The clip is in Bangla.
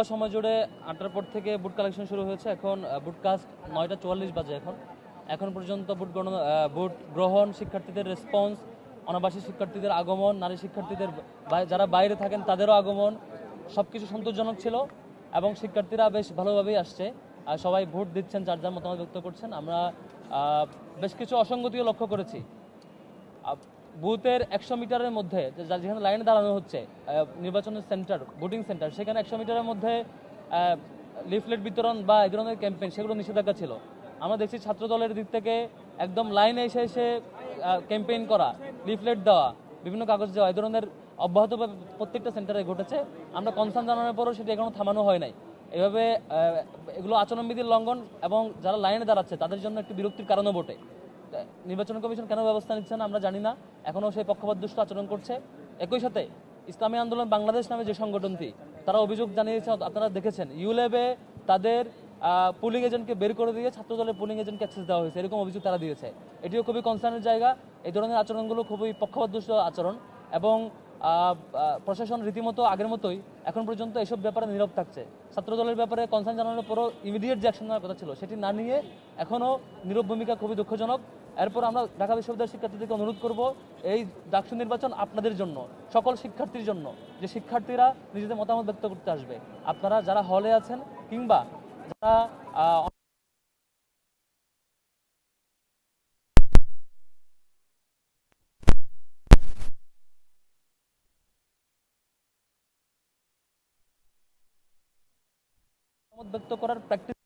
লম্বা সময় জুড়ে আটটার পর থেকে বুট কালেকশন শুরু হয়েছে। এখন বুট কাস্ট নয়টা চুয়াল্লিশ বাজে এখন। এখন পর্যন্ত বুট গণ বুট গ্রহণ শিক্ষার্থীদের রেসপন্স অনাবাসী শিক্ষার্থীদের আগমন, নারী শিক্ষার্থীদের যারা বাইরে থাকেন তাদেরও আগমন সব কিছু সন্তোষজনক ছিল এবং শিক্ষার্থীরা বেশ ভালোভাবেই আসছে। আর সবাই ভোট দিচ্ছেন, যার যার মতামত ব্যক্ত করছেন। আমরা বেশ কিছু অসঙ্গতিও লক্ষ্য করেছি। বুথের একশো মিটারের মধ্যে যেখানে লাইনে দাঁড়ানো হচ্ছে নির্বাচনের সেন্টার, ভোটিং সেন্টার, সেখানে একশো মিটারের মধ্যে লিফলেট বিতরণ বা এই ধরনের ক্যাম্পেইন, সেগুলো নিষেধাজ্ঞা ছিল। আমরা দেখছি ছাত্র দলের দিক থেকে একদম লাইনে এসে এসে ক্যাম্পেইন করা, লিফলেট দেওয়া, বিভিন্ন কাগজ দেওয়া, এই ধরনের অব্যাহতভাবে প্রত্যেকটা সেন্টারে ঘটেছে। আমরা কনসার্ন জানানোর পরও সেটি এখনও থামানো হয় নাই। এভাবে এগুলো আচরণবিধির লঙ্ঘন এবং যারা লাইনে দাঁড়াচ্ছে, তাদের জন্য একটি বিরক্তির কারণও বটে। নির্বাচন কমিশন কেন ব্যবস্থা নিচ্ছে না, আমরা জানি না। এখনও সেই পক্ষপাতদুষ্ট আচরণ করছে। একই সাথে ইসলামী আন্দোলন বাংলাদেশ নামে যে সংগঠনটি, তারা অভিযোগ জানিয়েছে, আপনারা দেখেছেন, ইউলেবে তাদের পুলিং এজেন্টকে বের করে দিয়ে ছাত্র দলের পুলিং এজেন্টকে অ্যাক্সেস দেওয়া হয়েছে। এরকম অভিযোগ তারা দিয়েছে। এটিও খুবই কনসার্নের জায়গা। এই ধরনের আচরণগুলো খুবই পক্ষপাতদুষ্ট আচরণ এবং প্রশাসন রীতিমতো আগের মতোই এখন পর্যন্ত এসব ব্যাপারে নীরব থাকছে। ছাত্র দলের ব্যাপারে কনসার্ন জানানোর পরও ইমিডিয়েট যে অ্যাকশন নেওয়ার কথা ছিল, সেটি না নিয়ে এখনও নীরব ভূমিকা খুবই দুঃখজনক। এরপর আমরা ঢাকা বিশ্ববিদ্যালয়ের শিক্ষার্থীদেরকে অনুরোধ করব, এই ডাকসু নির্বাচন আপনাদের জন্য, সকল শিক্ষার্থীর জন্য, যে শিক্ষার্থীরা নিজেদের মতামত ব্যক্ত করতে আসবে। আপনারা যারা হলে আছেন কিংবা যারা ব্যক্ত করার প্র্যাকটিস